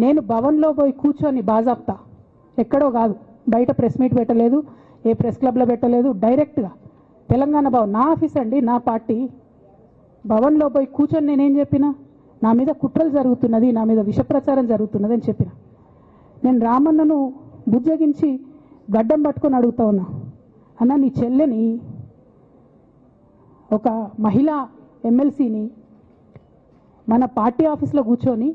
నేను భవన్లో పోయి కూర్చొని బాజాప్తా. ఎక్కడో కాదు. బయట ప్రెస్ మీట్ పెట్టలేదు. ఏ ప్రెస్ క్లబ్లో పెట్టలేదు. డైరెక్ట్గా తెలంగాణ భవన్. నా ఆఫీస్ అండి నా పార్టీ. భవన్లో పోయి కూర్చొని నేనేం చెప్పిన? నా మీద కుట్రలు జరుగుతున్నది నా మీద విషప్రచారం జరుగుతున్నది అని చెప్పిన. నేను రామన్నను బుజ్జగించి గడ్డం పట్టుకొని అడుగుతా ఉన్నా. అన్న నీ చెల్లెని ఒక మహిళా ఎమ్మెల్సీని మన పార్టీ ఆఫీస్లో కూర్చొని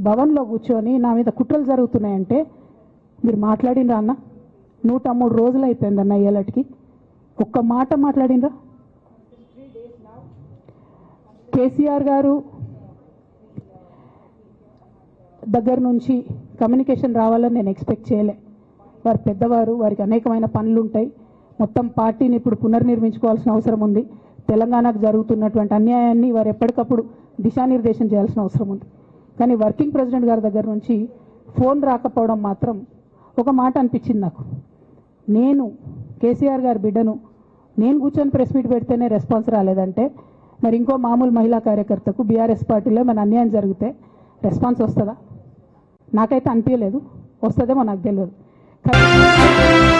భవన్లో కూర్చొని నా మీద కుట్రలు జరుగుతున్నాయంటే మీరు మాట్లాడినరా అన్న? నూట మూడు రోజులు అయిపోయింది అన్న ఏలటికి. ఒక్క మాట మాట్లాడినరా? కేసీఆర్ గారు దగ్గర నుంచి కమ్యూనికేషన్ రావాలని నేను ఎక్స్పెక్ట్ చేయలే. వారు పెద్దవారు వారికి అనేకమైన పనులు ఉంటాయి మొత్తం పార్టీని ఇప్పుడు పునర్నిర్మించుకోవాల్సిన అవసరం ఉంది. తెలంగాణకు జరుగుతున్నటువంటి అన్యాయాన్ని వారు ఎప్పటికప్పుడు దిశానిర్దేశం చేయాల్సిన అవసరం ఉంది. కానీ వర్కింగ్ ప్రెసిడెంట్ గారి దగ్గర నుంచి ఫోన్ రాకపోవడం మాత్రం ఒక మాట అనిపించింది నాకు. నేను కేసీఆర్ గారి బిడ్డను నేను కూర్చొని ప్రెస్ మీట్ పెడితేనే రెస్పాన్స్ రాలేదంటే మరి ఇంకో మామూలు మహిళా కార్యకర్తకు బీఆర్ఎస్ పార్టీలో మన అన్యాయం జరిగితే రెస్పాన్స్ వస్తుందా? నాకైతే అనిపించలేదు. వస్తుందేమో నాకు తెలియదు. కానీ